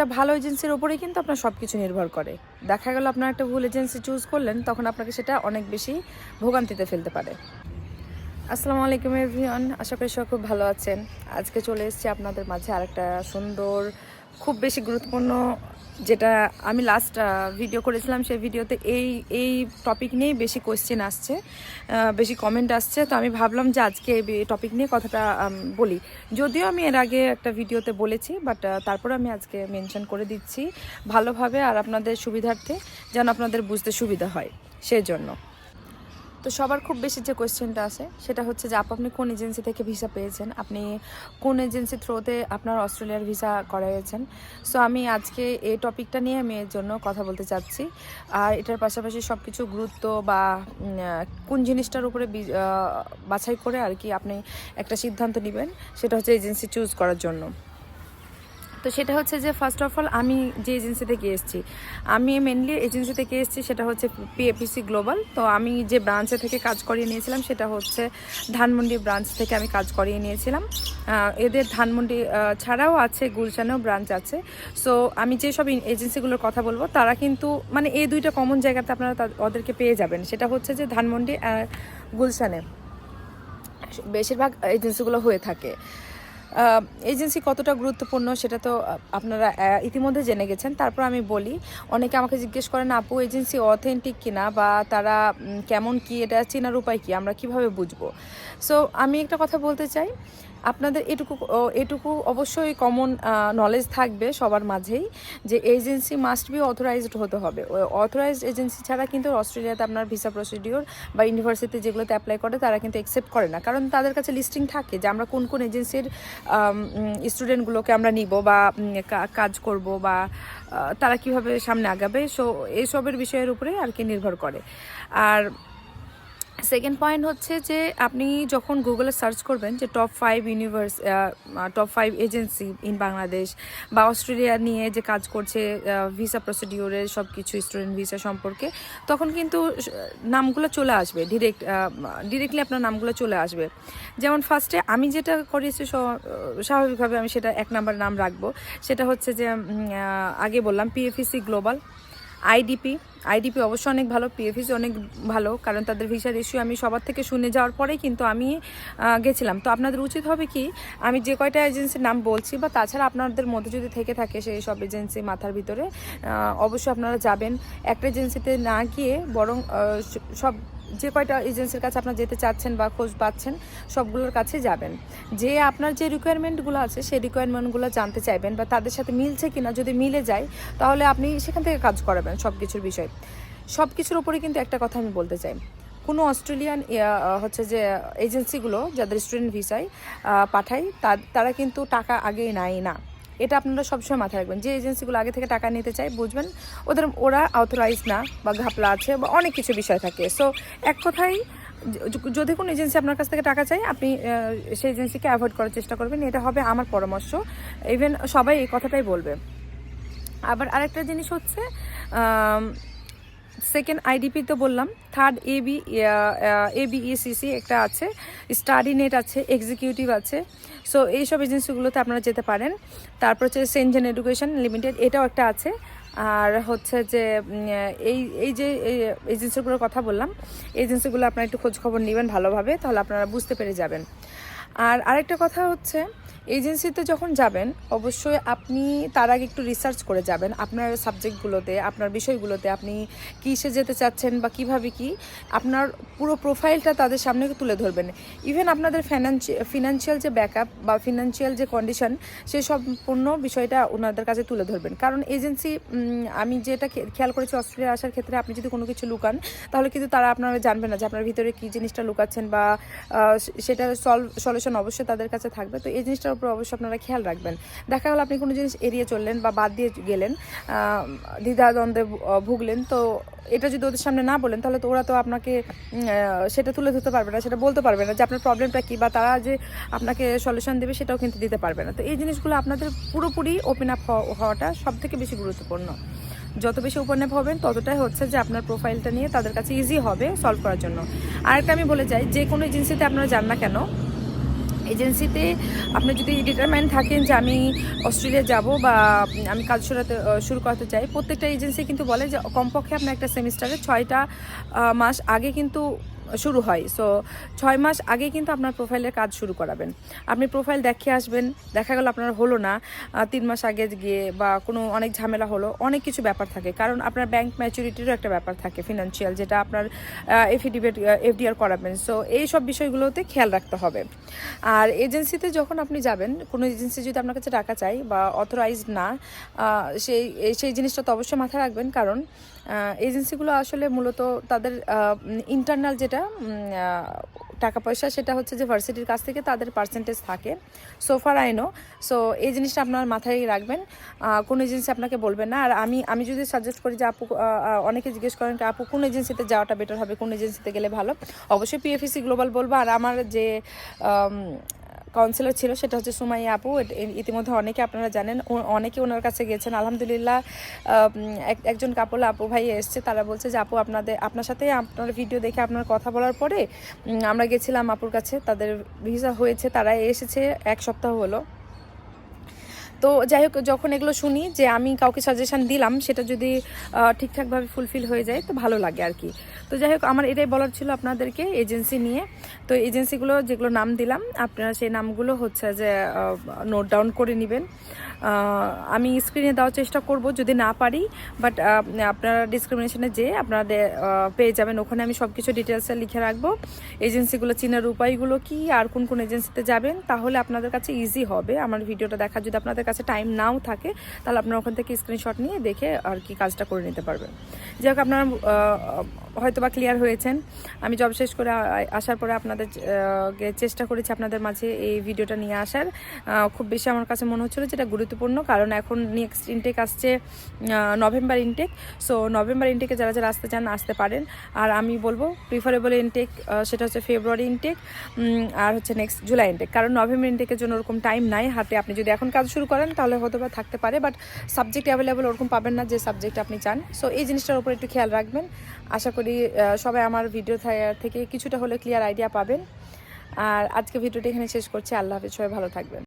একটা ভালো এজেন্সির ওপরেই কিন্তু আপনার সব কিছু নির্ভর করে। দেখা গেল আপনার একটা ভুল এজেন্সি চুজ করলেন, তখন আপনাকে সেটা অনেক বেশি ভোগান্তিতে ফেলতে পারে। আসসালামু আলাইকুম এভিয়ন আশা করি সবাই খুব ভালো আছেন। আজকে চলে এসেছি আপনাদের মাঝে আরেকটা সুন্দর খুব বেশি গুরুত্বপূর্ণ যেটা আমি লাস্ট ভিডিও করেছিলাম, সেই ভিডিওতে এই এই টপিক নিয়েই বেশি কোয়েশ্চেন আসছে বেশি কমেন্ট আসছে। তো আমি ভাবলাম যে আজকে এই টপিক নিয়ে কথাটা বলি। যদিও আমি এর আগে একটা ভিডিওতে বলেছি বাট তারপরে আমি আজকে মেনশন করে দিচ্ছি ভালোভাবে আর আপনাদের সুবিধার্থে যেন আপনাদের বুঝতে সুবিধা হয় সেই জন্য তো সবার খুব বেশি যে কোয়েশ্চেনটা আছে, সেটা হচ্ছে যে আপু আপনি কোন এজেন্সি থেকে ভিসা পেয়েছেন? আপনি কোন এজেন্সি থ্রোতে আপনার অস্ট্রেলিয়ার ভিসা করাইছেন সো আমি আজকে এই টপিকটা নিয়ে আমি এর জন্য কথা বলতে চাচ্ছি। আর এটার পাশাপাশি সব কিছু গুরুত্ব বা কোন জিনিসটার উপরে বাছাই করে আর কি আপনি একটা সিদ্ধান্ত নেবেন, সেটা হচ্ছে এজেন্সি চুজ করার জন্য। তো সেটা হচ্ছে যে ফার্স্ট অফ অল আমি যে এজেন্সি থেকে এসেছি, আমি মেনলি এজেন্সি থেকে এসেছি, সেটা হচ্ছে পিএপিসি গ্লোবাল তো আমি যে ব্রাঞ্চে থেকে কাজ করিয়ে নিয়েছিলাম, সেটা হচ্ছে ধানমন্ডি ব্রাঞ্চ থেকে আমি কাজ করিয়ে নিয়েছিলাম। এদের ধানমন্ডি ছাড়াও আছে, গুলশানেও ব্রাঞ্চ আছে। সো আমি যেসব এজেন্সিগুলোর কথা বলব, তারা কিন্তু মানে এই দুইটা কমন জায়গাতে আপনারা ওদেরকে পেয়ে যাবেন। সেটা হচ্ছে যে, ধানমন্ডি আর গুলশানে। বেশিরভাগ এজেন্সিগুলো হয়ে থাকে। এজেন্সি কতটা গুরুত্বপূর্ণ সেটা তো আপনারা ইতিমধ্যে জেনে গেছেন। তারপর আমি বলি, অনেকে আমাকে জিজ্ঞেস করেন, আপু এজেন্সি অথেন্টিক কিনা বা তারা কেমন কি? এটা চেনার উপায় কি? আমরা কীভাবে বুঝব? সো আমি একটা কথা বলতে চাই আপনাদের এটুকু এটুকু অবশ্যই কমন নলেজ থাকবে সবার মাঝেই যে এজেন্সি মাস্ট বি অথরাইজড হতে হবে। অথরাইজড এজেন্সি ছাড়া কিন্তু অস্ট্রেলিয়াতে আপনার ভিসা প্রসিডিওর বা ইউনিভার্সিটি যেগুলোতে অ্যাপ্লাই করে তারা কিন্তু অ্যাকসেপ্ট করে না। কারণ তাদের কাছে লিস্টিং থাকে যে আমরা কোন কোন এজেন্সির স্টুডেন্টগুলোকে আমরা নিব বা কাজ করব বা তারা কীভাবে সামনে আগাবে। সো এইসবের বিষয়ের উপরে আর কি নির্ভর করে। আর সেকেন্ড পয়েন্ট হচ্ছে যে, আপনি যখন গুগলে সার্চ করবেন যে top five universe top five agency in Bangladesh বা অস্ট্রেলিয়া নিয়ে যে কাজ করছে ভিসা প্রসিডিওরের সব কিছু স্টুডেন্ট ভিসা সম্পর্কে, তখন কিন্তু নামগুলো চলে আসবে ডিরেক্ট ডিরেক্টলি আপনার নামগুলো চলে আসবে। যেমন ফার্স্টে আমি যেটা করেছি স্বাভাবিকভাবে আমি সেটা এক নাম্বার নাম রাখব। সেটা হচ্ছে যে আগে বললাম পিএফিসি গ্লোবাল আইডিপি আইডিপি অবশ্য অনেক ভালো পিএফিসি অনেক ভালো, কারণ তাদের ভিসার ইস্যু আমি সবার থেকে শুনে যাওয়ার পরেই কিন্তু আমি গেছিলাম। তো আপনাদের উচিত হবে কি, আমি যে কয়টা এজেন্সির নাম বলছি, বা তাছাড়া আপনাদের মধ্যে যদি থেকে থাকে সেই সব এজেন্সি মাথার ভিতরে অবশ্যই আপনারা যাবেন। একটা এজেন্সিতে না গিয়ে বরং সব যে কয়টা এজেন্সির কাছে আপনারা যেতে চাচ্ছেন বা খোঁজ পাচ্ছেন, সবগুলোর কাছে যাবেন। যে আপনার যে রিকোয়ারমেন্টগুলো আছে, সেই রিকোয়ারমেন্টগুলো জানতে চাইবেন বা তাদের সাথে মিলছে কিনা, যদি মিলে যায়, তাহলে আপনি সেখান থেকে কাজ করাবেন সব কিছুর বিষয়। সব কিছুর উপরে কিন্তু একটা কথা আমি বলতে চাই। কোনো অস্ট্রেলিয়ান হচ্ছে যে এজেন্সিগুলো যাদের স্টুডেন্ট ভিসায় পাঠায় তারা কিন্তু টাকা আগেই নেয় না। এটা আপনারা সবসময় মাথায় রাখবেন। যে এজেন্সিগুলো আগে থেকে টাকা নিতে চায়, বুঝবেন, ওদের, ওরা অথরাইজ না বা ঘাপলা আছে বা অনেক কিছু বিষয় থাকে। সো এক কথাই যদি কোনো এজেন্সি আপনার কাছ থেকে টাকা চায়, আপনি সেই এজেন্সিকে অ্যাভয়েড করার চেষ্টা করবেন। এটা হবে আমার পরামর্শ। ইভেন সবাই এই কথাটাই বলবে। আবার আরেকটা জিনিস হচ্ছে সেকেন্ড আইডিপি তো বললাম থার্ড এবি এবিইসিসি একটা আছে স্টাডি নেট আছে এক্সিকিউটিভ আছে। সো এইসব এজেন্সিগুলোতে আপনারা যেতে পারেন। তারপর হচ্ছে সেনজেন এডুকেশন লিমিটেড এটাও একটা আছে। আর হচ্ছে যে এই এই যে এজেন্সিগুলোর কথা বললাম এজেন্সিগুলো আপনারা একটু খোঁজখবর নেবেন ভালোভাবে, তাহলে আপনারা বুঝতে পেরে যাবেন। আর আরেকটা কথা হচ্ছে এজেন্সিতে যখন যাবেন, অবশ্যই আপনি তার আগে একটু রিসার্চ করে যাবেন আপনার সাবজেক্টগুলোতে আপনার বিষয়গুলোতে, আপনি কিসে যেতে চাচ্ছেন বা কীভাবে কি, আপনার পুরো প্রোফাইলটা তাদের সামনে তুলে ধরবেন। ইভেন আপনাদের ফিনান্সি ফিনান্সিয়াল যে ব্যাকআপ বা ফিনান্সিয়াল যে কন্ডিশন সেই সম্পূর্ণ বিষয়টা ওনাদের কাছে তুলে ধরবেন। কারণ এজেন্সি আমি যেটা খেয়াল করেছি অস্ট্রেলিয়া আসার ক্ষেত্রে আপনি যদি কোনো কিছু লুকান, তাহলে কিন্তু তারা আপনারা জানবে না যে আপনার ভিতরে কী জিনিসটা লুকাচ্ছেন বা সেটার সলভ সলিউশন অবশ্যই তাদের কাছে থাকবে। তো এই জিনিসটার উপর অবশ্যই আপনারা খেয়াল রাখবেন। দেখা গেল আপনি কোনো জিনিস এড়িয়ে চললেন বা বাদ দিয়ে গেলেন দ্বিধাদ্বন্দ্বে ভুগলেন, তো এটা যদি ওদের সামনে না বলেন, তাহলে তো ওরা তো আপনাকে সেটা তুলে ধরতে পারবে না, সেটা বলতে পারবে না যে আপনার প্রবলেমটা কী বা তারা যে আপনাকে সলিউশন দেবে সেটাও কিন্তু দিতে পারবে না। তো এই জিনিসগুলো আপনাদের পুরোপুরি ওপেন আপ হওয়াটা সব থেকে বেশি গুরুত্বপূর্ণ। যত বেশি ওপেন আপ হবেন, ততটাই হচ্ছে যে আপনার প্রোফাইলটা নিয়ে তাদের কাছে ইজি হবে সলভ করার জন্য। আরেকটা আমি বলে যাই, যে কোনো এজেন্সিতে আপনারা যান না কেন এজেন্সিতে আপনি যদি ডিটারমাইন থাকেন যে আমি অস্ট্রেলিয়া যাব বা আমি কাজ শুরুতে শুরু করতে চাই, প্রত্যেকটা এজেন্সি কিন্তু বলে যে কমপক্ষে আপনার একটা সেমিস্টারে ছয়টা মাস আগে কিন্তু শুরু হয়। সো ছয় মাস আগে কিন্তু আপনার প্রোফাইলের কাজ শুরু করাবেন। আপনি প্রোফাইল দেখে আসবেন। দেখা গেল আপনার হলো না। তিন মাস আগে গিয়ে বা কোনো অনেক ঝামেলা হলো, অনেক কিছু ব্যাপার থাকে। কারণ আপনার ব্যাংক ম্যাচুরিটিরও একটা ব্যাপার থাকে ফিনান্সিয়াল যেটা আপনার এফিডেভিট এফডিআর করাবেন। সো এই সব বিষয়গুলোতে খেয়াল রাখতে হবে। আর এজেন্সিতে যখন আপনি যাবেন, কোনো এজেন্সি যদি আপনার কাছে টাকা চাই বা অথরাইজড না সেই সেই জিনিসটা তো অবশ্যই মাথায় রাখবেন। কারণ এজেন্সিগুলো আসলে মূলত তাদের ইন্টারনাল যেটা টাকা পয়সা, সেটা হচ্ছে যে ভার্সিটির কাছ থেকে তাদের পার্সেন্টেজ থাকে। সোফার আইনো সো এই জিনিসটা আপনার মাথায় রাখবেন। কোন এজেন্সি আপনাকে বলবে না। আর আমি আমি যদি সাজেস্ট করি যে আপু অনেকে জিজ্ঞেস করেন যে আপু, কোন এজেন্সিতে যাওয়াটা বেটার হবে, কোন এজেন্সিতে গেলে ভালো? অবশ্যই পিএফসি গ্লোবাল বলব। আর আমার যে কাউন্সিলর ছিল, সেটা হচ্ছে সুমাই আপু। ইতিমধ্যে অনেকে আপনারা জানেন অনেকে ওনার কাছে গিয়েছেন। আলহামদুলিল্লাহ এক- একজন কাপল আপু ভাই এসছে, তারা বলছে যে, আপু, আপনাদের, আপনার সাথে আপনার ভিডিও দেখে আপনার কথা বলার পরে আমরা গেছিলাম আপুর কাছে, তাদের ভিসা হয়েছে, তারা এসেছে, এক সপ্তাহ হলো। তো যাই হোক, যখন এগুলো শুনি যে আমি কাউকে সাজেশন দিলাম, সেটা যদি ঠিকঠাকভাবে ফুলফিল হয়ে যায়, তো ভালো লাগে আর কি। তো যাই হোক, আমার এটাই বলার ছিল আপনাদেরকে এজেন্সি নিয়ে। তো এজেন্সিগুলো যেগুলো নাম দিলাম, আপনারা সেই নামগুলো হচ্ছে যে নোট ডাউন করে নেবেন। আমি স্ক্রিনে দেওয়ার চেষ্টা করব যদি না পারি বাট আপনারা ডিসক্রিমিনেশনে যে আপনারা পেয়ে যাবেন, ওখানে আমি সব কিছু ডিটেলসে লিখে রাখব। এজেন্সিগুলো চিনার উপায়গুলো কি, আর কোন কোন এজেন্সিতে যাবেন, তাহলে আপনাদের কাছে ইজি হবে। আমার ভিডিওটা দেখা যদি আপনাদের কাছে টাইম নাও থাকে, তাহলে আপনারা ওখান থেকে স্ক্রিনশট নিয়ে দেখে আর কি কাজটা করে নিতে পারবেন। যাই হোক, আপনারা হয়তো বা ক্লিয়ার হয়েছেন। আমি জব শেষ করে আসার পরে আপনাদের চেষ্টা করেছি আপনাদের মাঝে এই ভিডিওটা নিয়ে আসার। খুব বেশি আমার কাছে মনে হচ্ছিল যেটা গুরুত্বপূর্ণ, কারণ এখন নেক্সট ইনটেক আসছে নভেম্বর ইনটেক সো নভেম্বর ইনটেকে যারা যারা আসতে চান, আসতে পারেন। আর আমি বলব প্রিফারেবল ইনটেক সেটা হচ্ছে ফেব্রুয়ারি ইনটেক আর হচ্ছে নেক্সট জুলাই ইনটেক কারণ নভেম্বর ইনটেকের জন্য ওরকম টাইম নাই, হাতে আপনি যদি এখন কাজ শুরু করেন, তাহলে হয়তো বা থাকতে পারে বাট সাবজেক্ট অ্যাভেলেবল ওরকম পাবেন না যে সাবজেক্ট আপনি চান। সো এই জিনিসটার উপর একটু খেয়াল রাখবেন। আশা করি সবাই আমার ভিডিও থেকে কিছুটা হলে ক্লিয়ার আইডিয়া পাবেন। আর আজকে ভিডিওটা এখানে শেষ করছি। আল্লাহ হাফিজ, সবাই ভালো থাকবেন।